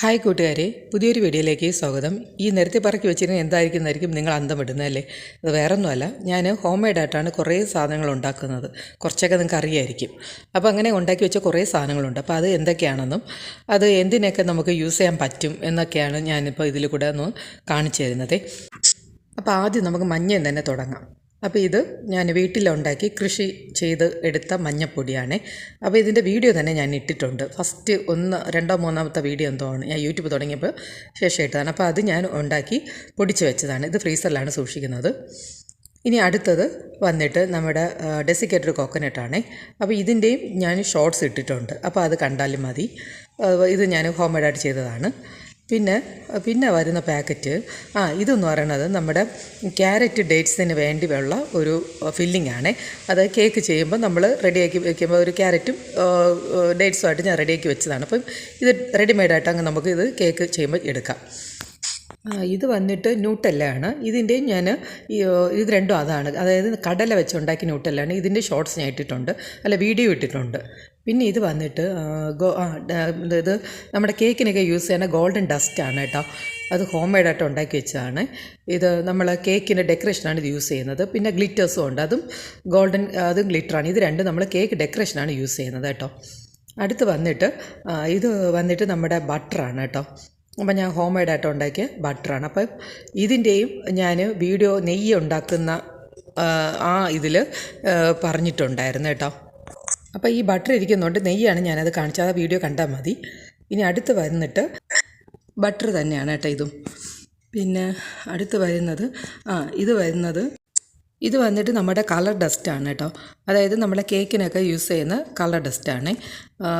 Hi കൂട്ടുകാരെ പുതിയൊരു വീഡിയോയിലേക്ക് സ്വാഗതം. ഈ നിരത്തി പറക്കി വെച്ചിരുന്ന എന്തായിരിക്കുന്നതായിരിക്കും നിങ്ങൾ അന്തം വിടുന്നതല്ലേ അത് വേറൊന്നുമല്ല ഞാൻ ഹോം മെയ്ഡായിട്ടാണ് കുറേ സാധനങ്ങൾ ഉണ്ടാക്കുന്നത്. കുറച്ചൊക്കെ നിങ്ങൾക്ക് അറിയായിരിക്കും. അപ്പോൾ അങ്ങനെ ഉണ്ടാക്കി വെച്ച കുറേ സാധനങ്ങളുണ്ട്. അപ്പോൾ അത് എന്തൊക്കെയാണെന്നും അത് എന്തിനൊക്കെ നമുക്ക് യൂസ് ചെയ്യാൻ പറ്റും എന്നൊക്കെയാണ് ഞാനിപ്പോൾ ഇതിൽ കൂടെ ഒന്ന് കാണിച്ചു തരുന്നത്. അപ്പോൾ ആദ്യം നമുക്ക് മഞ്ഞയിൽ തന്നെ തുടങ്ങാം. അപ്പോൾ ഇത് ഞാൻ വീട്ടിലുണ്ടാക്കി കൃഷി ചെയ്ത് എടുത്ത മഞ്ഞപ്പൊടിയാണ്. അപ്പോൾ ഇതിന്റെ വീഡിയോ തന്നെ ഞാൻ ഇട്ടിട്ടുണ്ട്. ഫസ്റ്റ് ഒന്ന് രണ്ടോ മൂന്നാമത്തെ വീഡിയോ എന്തോ ആണ്. ഞാൻ യൂട്യൂബ് തുടങ്ങിയപ്പോൾ ശേഷം ഇട്ടതാണ് അപ്പോൾ അത് ഞാൻ ഉണ്ടാക്കി പൊടിച്ച് വെച്ചതാണ്. ഇത് ഫ്രീസറിലാണ് സൂക്ഷിക്കുന്നത്. ഇനി അടുത്തത് വന്നിട്ട് നമ്മുടെ ഡെസിക്കേറ്റഡ് കോക്കനട്ടാണ് അപ്പോൾ ഇതിന്റെയും ഞാൻ ഷോർട്ട്സ് ഇട്ടിട്ടുണ്ട്. അപ്പോൾ അത് കണ്ടാലും മതി. ഇത് ഞാൻ ഹോം മെയ്ഡായിട്ട് ചെയ്തതാണ്. പിന്നെ പിന്നെ വരുന്ന പാക്കറ്റ്. ആ ഇതെന്ന് പറയണത് നമ്മുടെ ക്യാരറ്റ് ഡേറ്റ്സിന് വേണ്ടി ഉള്ള ഒരു ഫില്ലിംഗ് ആണ്. അത് കേക്ക് ചെയ്യുമ്പോൾ നമ്മൾ റെഡിയാക്കി വെക്കുമ്പോൾ ഒരു ക്യാരറ്റും ഡേറ്റ്സുമായിട്ട് ഞാൻ റെഡിയാക്കി വെച്ചതാണ്. അപ്പം ഇത് റെഡിമെയ്ഡായിട്ട് അങ്ങ് നമുക്ക് ഇത് കേക്ക് ചെയ്യുമ്പോൾ എടുക്കാം. ഇത് വന്നിട്ട് ന്യൂട്ടല്ലാണ്. ഇതിന്റെയും ഞാൻ ഇത് രണ്ടും അതാണ്. അതായത് കടല വെച്ചുണ്ടാക്കിയ ന്യൂട്ടല്ലാണ്. ഇതിന്റെ ഷോർട്സ് ഞാൻ ഇട്ടിട്ടുണ്ട്. അല്ല വീഡിയോ ഇട്ടിട്ടുണ്ട്. പിന്നെ ഇത് വന്നിട്ട് ഗോ ഇത് നമ്മുടെ കേക്കിനൊക്കെ യൂസ് ചെയ്യുന്ന ഗോൾഡൻ ഡസ്റ്റ് ആണ് കേട്ടോ. അത് ഹോം മെയ്ഡായിട്ട് ഉണ്ടാക്കി വെച്ചതാണ്. ഇത് നമ്മൾ കേക്കിന്റെ ഡെക്കറേഷനാണ് ഇത് യൂസ് ചെയ്യുന്നത്. പിന്നെ ഗ്ലിറ്റേഴ്സും ഉണ്ട്. അതും ഗോൾഡൻ അതും ഗ്ലിറ്ററാണ് ഇത് രണ്ടും നമ്മൾ കേക്ക് ഡെക്കറേഷനാണ് യൂസ് ചെയ്യുന്നത് കേട്ടോ. അടുത്ത് വന്നിട്ട് ഇത് വന്നിട്ട് നമ്മുടെ ബട്ടറാണ് കേട്ടോ. അപ്പം ഞാൻ ഹോം മെയ്ഡായിട്ട് ഉണ്ടാക്കിയ ബട്ടറാണ് അപ്പം ഇതിന്റെയും ഞാൻ വീഡിയോ നെയ്യ് ഉണ്ടാക്കുന്ന ആ ഇതിൽ പറഞ്ഞിട്ടുണ്ടായിരുന്നു കേട്ടോ. അപ്പോൾ ഈ ബട്ടർ ഇരിക്കുന്നുണ്ട് നെയ്യാണ് ഞാനത് കാണിച്ചത്. ആ വീഡിയോ കണ്ടാൽ മതി. ഇനി അടുത്ത് വന്നിട്ട് ബട്ടർ തന്നെയാണ് കേട്ടോ ഇതും. പിന്നെ അടുത്ത് വരുന്നത് ആ ഇത് വരുന്നത് ഇത് വന്നിട്ട് നമ്മുടെ കളർ ഡസ്റ്റാണ് കേട്ടോ. അതായത് നമ്മുടെ കേക്കിനൊക്കെ യൂസ് ചെയ്യുന്ന കളർ ഡസ്റ്റാണ്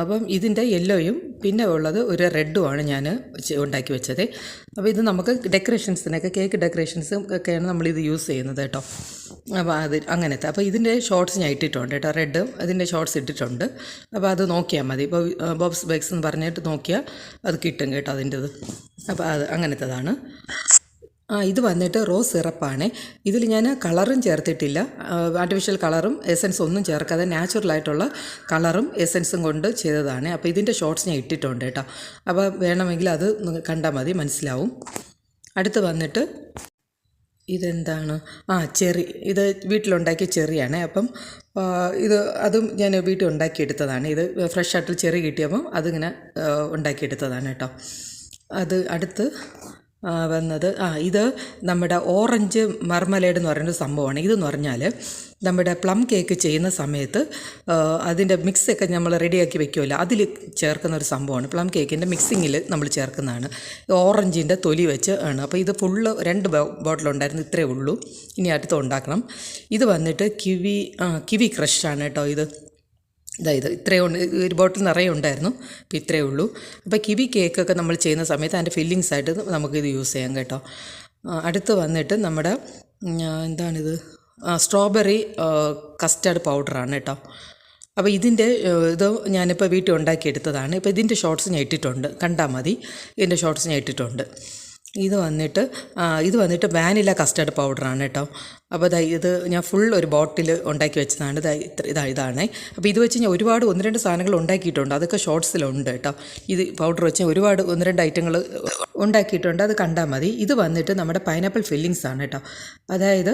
അപ്പം ഇതിന്റെ യെല്ലോയും പിന്നെ ഉള്ളത് ഒരു റെഡുമാണ് ഞാൻ ഉണ്ടാക്കി വെച്ചത്. അപ്പോൾ ഇത് നമുക്ക് ഡെക്കറേഷൻസിനൊക്കെ കേക്ക് ഡെക്കറേഷൻസും ഒക്കെയാണ് നമ്മളിത് യൂസ് ചെയ്യുന്നത് കേട്ടോ. അപ്പോൾ അത് അങ്ങനത്തെ. അപ്പോൾ ഇതിന്റെ ഷോർട്ട്സ് ഞാൻ ഇട്ടിട്ടുണ്ട് കേട്ടോ റെഡ് അതിന്റെ ഷോർട്ട്സ് ഇട്ടിട്ടുണ്ട്. അപ്പോൾ അത് നോക്കിയാൽ മതി. ഇപ്പോൾ ബോബ്സ് ബേക്സ് എന്ന് പറഞ്ഞിട്ട് നോക്കിയാൽ അത് കിട്ടും കേട്ടോ അതിന്റെത്. അപ്പോൾ അത് അങ്ങനത്തേതാണ്. ആ ഇത് വന്നിട്ട് റോസ് സിറപ്പാണ്. ഇതിൽ ഞാൻ കളറും ചേർത്തിട്ടില്ല. ആർട്ടിഫിഷ്യൽ കളറും എസൻസ് ഒന്നും ചേർക്കാതെ നാച്ചുറലായിട്ടുള്ള കളറും എസൻസും കൊണ്ട് ചെയ്തതാണ്. അപ്പോൾ ഇതിന്റെ ഷോർട്സ് ഞാൻ ഇട്ടിട്ടുണ്ട് കേട്ടോ. അപ്പോൾ വേണമെങ്കിൽ അത് കണ്ടാൽ മതി മനസ്സിലാവും. അടുത്ത് വന്നിട്ട് ഇതെന്താണ്? ആ ചെറി ഇത് വീട്ടിലുണ്ടാക്കിയ ചെറിയാണ്. അപ്പം ഇത് അതും ഞാൻ വീട്ടിൽ ഉണ്ടാക്കിയെടുത്തതാണ്. ഇത് ഫ്രഷ് ആയിട്ട് ചെറി കിട്ടിയപ്പം അതിങ്ങനെ ഉണ്ടാക്കിയെടുത്തതാണ് കേട്ടോ. അത് അടുത്ത് വന്നത്. ആ ഇത് നമ്മുടെ ഓറഞ്ച് മർമലേഡ് എന്ന് പറയുന്ന സംഭവമാണ്. ഇതെന്ന് പറഞ്ഞാൽ നമ്മുടെ പ്ലം കേക്ക് ചെയ്യുന്ന സമയത്ത് അതിന്റെ മിക്സൊക്കെ നമ്മൾ റെഡിയാക്കി വെക്കുമല്ലോ. അതിൽ ചേർക്കുന്ന ഒരു സംഭവമാണ്. പ്ലം കേക്കിന്റെ മിക്സിങ്ങിൽ നമ്മൾ ചേർക്കുന്നതാണ്. ഓറഞ്ചിന്റെ തൊലി വെച്ച് ആണ്. അപ്പോൾ ഇത് ഫുള്ള് രണ്ട് ബോട്ടിൽ ബോട്ടിലുണ്ടായിരുന്നു. ഇത്രയേ ഉള്ളൂ. ഇനി അടുത്ത് ഉണ്ടാക്കണം. ഇത് വന്നിട്ട് കിവി കിവി ക്രഷാണ് കേട്ടോ ഇത്. ഇതാ ഇത് ഇത്രയേ ഉണ്ട് ഒരു ബോട്ടിൽ നിറയെ ഉണ്ടായിരുന്നു. അപ്പോൾ ഇത്രയേ ഉള്ളൂ. അപ്പോൾ കിവി കേക്കൊക്കെ നമ്മൾ ചെയ്യുന്ന സമയത്ത് അതിന്റെ ഫില്ലിങ്സ് ആയിട്ട് നമുക്കിത് യൂസ് ചെയ്യാം കേട്ടോ. അടുത്ത് വന്നിട്ട് നമ്മുടെ എന്താണിത്? സ്ട്രോബെറി കസ്റ്റാർഡ് പൗഡറാണ് കേട്ടോ. അപ്പോൾ ഇതിന്റെ ഇത് ഞാനിപ്പോൾ വീട്ടിൽ ഉണ്ടാക്കിയെടുത്തതാണ് ഇപ്പോൾ ഇതിന്റെ ഷോർട്സ് ഞാൻ ഇട്ടിട്ടുണ്ട്. കണ്ടാൽ മതി. ഇതിന്റെ ഷോർട്സ് ഞാൻ ഇട്ടിട്ടുണ്ട്. ഇത് വന്നിട്ട് ഇത് വന്നിട്ട് വാനില കസ്റ്റർഡ് പൗഡറാണ് കേട്ടോ. അപ്പോൾ ഇതാ ഇത് ഞാൻ ഫുൾ ഒരു ബോട്ടിൽ ഉണ്ടാക്കി വെച്ചതാണ്. ഇതാ ഇത്ര ഇതാ ഇതാണ്. അപ്പോൾ ഇത് വെച്ച് ഞാൻ ഒരുപാട് ഒന്ന് രണ്ട് സാധനങ്ങൾ ഉണ്ടാക്കിയിട്ടുണ്ട്. അതൊക്കെ ഷോർട്സിലുണ്ട് കേട്ടോ ഇത് പൗഡർ വെച്ച് ഒരുപാട് ഒന്ന് രണ്ട് ഐറ്റങ്ങൾ ഉണ്ടാക്കിയിട്ടുണ്ട്. അത് കണ്ടാൽ മതി. ഇത് വന്നിട്ട് നമ്മുടെ പൈനാപ്പിൾ ഫില്ലിങ്സ് ആണ് കേട്ടോ അതായത്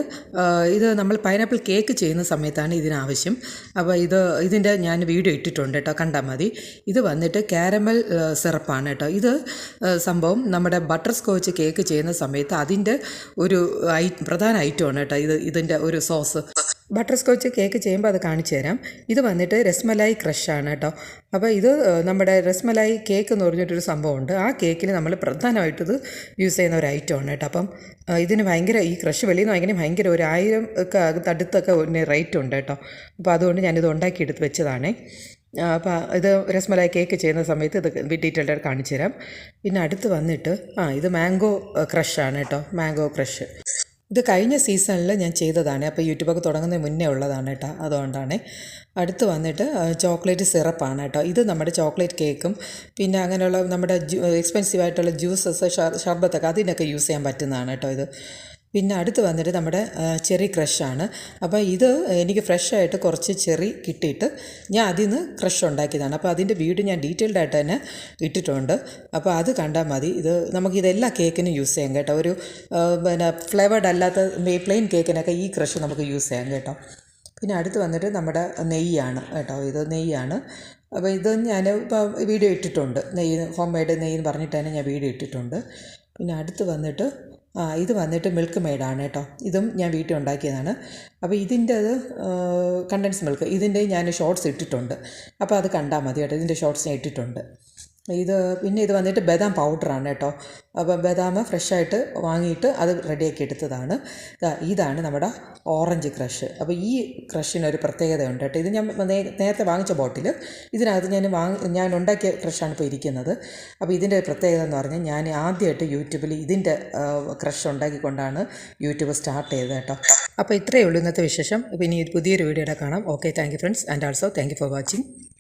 ഇത് നമ്മൾ പൈനാപ്പിൾ കേക്ക് ചെയ്യുന്ന സമയത്താണ് ഇതിനാവശ്യം. അപ്പോൾ ഇത് ഇതിന്റെ ഞാൻ വീഡിയോ ഇട്ടിട്ടുണ്ട് കേട്ടോ കണ്ടാൽ മതി. ഇത് വന്നിട്ട് കാരമൽ സിറപ്പാണ് കേട്ടോ ഇത് സംഭവം നമ്മുടെ ബട്ടർ സ്കോച്ച് കേക്ക് ചെയ്യുന്ന സമയത്ത് അതിന്റെ ഒരു ഐ പ്രധാന ഐറ്റമാണ് കേട്ടോ ഇത് ഇതിന്റെ ഒരു സോസ്. ബട്ടർ സ്കോച്ച് കേക്ക് ചെയ്യുമ്പോൾ അത് കാണിച്ചു തരാം. ഇത് വന്നിട്ട് രസ്മലായി ക്രഷാണ് കേട്ടോ. അപ്പോൾ ഇത് നമ്മുടെ രസ്മലായി കേക്ക് എന്ന് പറഞ്ഞിട്ടൊരു സംഭവമുണ്ട്. ആ കേക്കിൽ നമ്മൾ പ്രധാനമായിട്ട് ഇത് യൂസ് ചെയ്യുന്ന ഒരു ഐറ്റമാണ് കേട്ടോ. അപ്പം ഇതിന് ഭയങ്കര ഈ ക്രഷ് വെളിയിൽ നിന്ന് വാങ്ങിയാൽ ഭയങ്കര ഒരു ആയിരം ഒക്കെ ഒരു റേറ്റ് ഉണ്ട് കേട്ടോ. അപ്പോൾ അതുകൊണ്ട് ഞാനിത് ഉണ്ടാക്കിയെടുത്ത് വെച്ചതാണേ. അപ്പോൾ ഇത് രസ്മലായി കേക്ക് ചെയ്യുന്ന സമയത്ത് ഇത് ഡീറ്റെയിൽഡ് കാണിച്ചു തരാം. പിന്നെ അടുത്ത് വന്നിട്ട് ആ ഇത് മാംഗോ ക്രഷാണ് കേട്ടോ. മാംഗോ ക്രഷ് ഇത് കഴിഞ്ഞ സീസണിൽ ഞാൻ ചെയ്തതാണ്. അപ്പോൾ യൂട്യൂബൊക്കെ തുടങ്ങുന്നതിന് മുന്നേ ഉള്ളതാണ് കേട്ടോ അതുകൊണ്ടാണ്. അടുത്ത് വന്നിട്ട് ചോക്ലേറ്റ് സിറപ്പാണ് കേട്ടോ ഇത് നമ്മുടെ ചോക്ലേറ്റ് കേക്കും. പിന്നെ അങ്ങനെയുള്ള നമ്മുടെ എക്സ്പെൻസീവ് ആയിട്ടുള്ള ജ്യൂസസ് ഷർബത്തൊക്കെ അതിനൊക്കെ യൂസ് ചെയ്യാൻ പറ്റുന്നതാണ് കേട്ടോ ഇത്. പിന്നെ അടുത്ത് വന്നിട്ട് നമ്മുടെ ചെറി ക്രഷാണ്. അപ്പോൾ ഇത് എനിക്ക് ഫ്രഷായിട്ട് കുറച്ച് ചെറി കിട്ടിയിട്ട് ഞാൻ അതിൽ നിന്ന് ക്രഷ് ഉണ്ടാക്കിയതാണ്. അപ്പോൾ അതിന്റെ വീഡിയോ ഞാൻ ഡീറ്റെയിൽഡ് ആയിട്ട് തന്നെ ഇട്ടിട്ടുണ്ട്. അപ്പോൾ അത് കണ്ടാൽ മതി. ഇത് നമുക്കിതെല്ലാ കേക്കിനും യൂസ് ചെയ്യാം കേട്ടോ. ഒരു പിന്നെ ഫ്ലേവേർഡ് അല്ലാത്ത പ്ലെയിൻ കേക്കിനൊക്കെ ഈ ക്രഷ് നമുക്ക് യൂസ് ചെയ്യാം കേട്ടോ. പിന്നെ അടുത്ത് വന്നിട്ട് നമ്മുടെ നെയ്യാണ് കേട്ടോ. ഇത് നെയ്യാണ്. അപ്പോൾ ഇത് ഞാൻ വീഡിയോ ഇട്ടിട്ടുണ്ട്. നെയ്യ് ഹോം മെയ്ഡ് നെയ്യ് പറഞ്ഞിട്ട് തന്നെ ഞാൻ വീഡിയോ ഇട്ടിട്ടുണ്ട്. പിന്നെ അടുത്ത് വന്നിട്ട് ആ ഇത് വന്നിട്ട് മിൽക്ക് മെയ്ഡാണ് കേട്ടോ. ഇതും ഞാൻ വീട്ടിൽ ഉണ്ടാക്കിയതാണ്. അപ്പോൾ ഇതിന്റെ അത് കണ്ടൻസ് മിൽക്ക് ഇതിന്റെ ഞാൻ ഷോർട്ട്സ് ഇട്ടിട്ടുണ്ട്. അപ്പോൾ അത് കണ്ടാൽ മതി കേട്ടോ. ഇതിന്റെ ഷോർട്സ് ഞാൻ ഇട്ടിട്ടുണ്ട്. ഇത് പിന്നെ ഇത് വന്നിട്ട് ബദാം പൗഡറാണ് കേട്ടോ. അപ്പോൾ ബദാം ഫ്രഷായിട്ട് വാങ്ങിയിട്ട് അത് റെഡിയാക്കി എടുത്തതാണ്. ഇതാണ് നമ്മുടെ ഓറഞ്ച് ക്രഷ് അപ്പോൾ ഈ ക്രഷിനൊരു പ്രത്യേകതയുണ്ട് കേട്ടോ. ഇത് ഞാൻ നേരത്തെ വാങ്ങിച്ച ബോട്ടിൽ ഇതിനകത്ത് ഞാൻ വാങ്ങി ഞാൻ ഉണ്ടാക്കിയ ക്രഷാണ് ഇപ്പോൾ ഇരിക്കുന്നത്. അപ്പോൾ ഇതിന്റെ പ്രത്യേകത എന്ന് പറഞ്ഞാൽ ഞാൻ ആദ്യമായിട്ട് യൂട്യൂബിൽ ഇതിന്റെ ക്രഷ് ഉണ്ടാക്കിക്കൊണ്ടാണ് യൂട്യൂബ് സ്റ്റാർട്ട് ചെയ്തത് കേട്ടോ. അപ്പോൾ ഇത്രയേ ഉള്ളൂ ഇന്നത്തെ വിശേഷം. അപ്പോൾ ഇനി പുതിയൊരു വീഡിയോയുടെ കാണാം. Okay thank you friends and also thank you for watching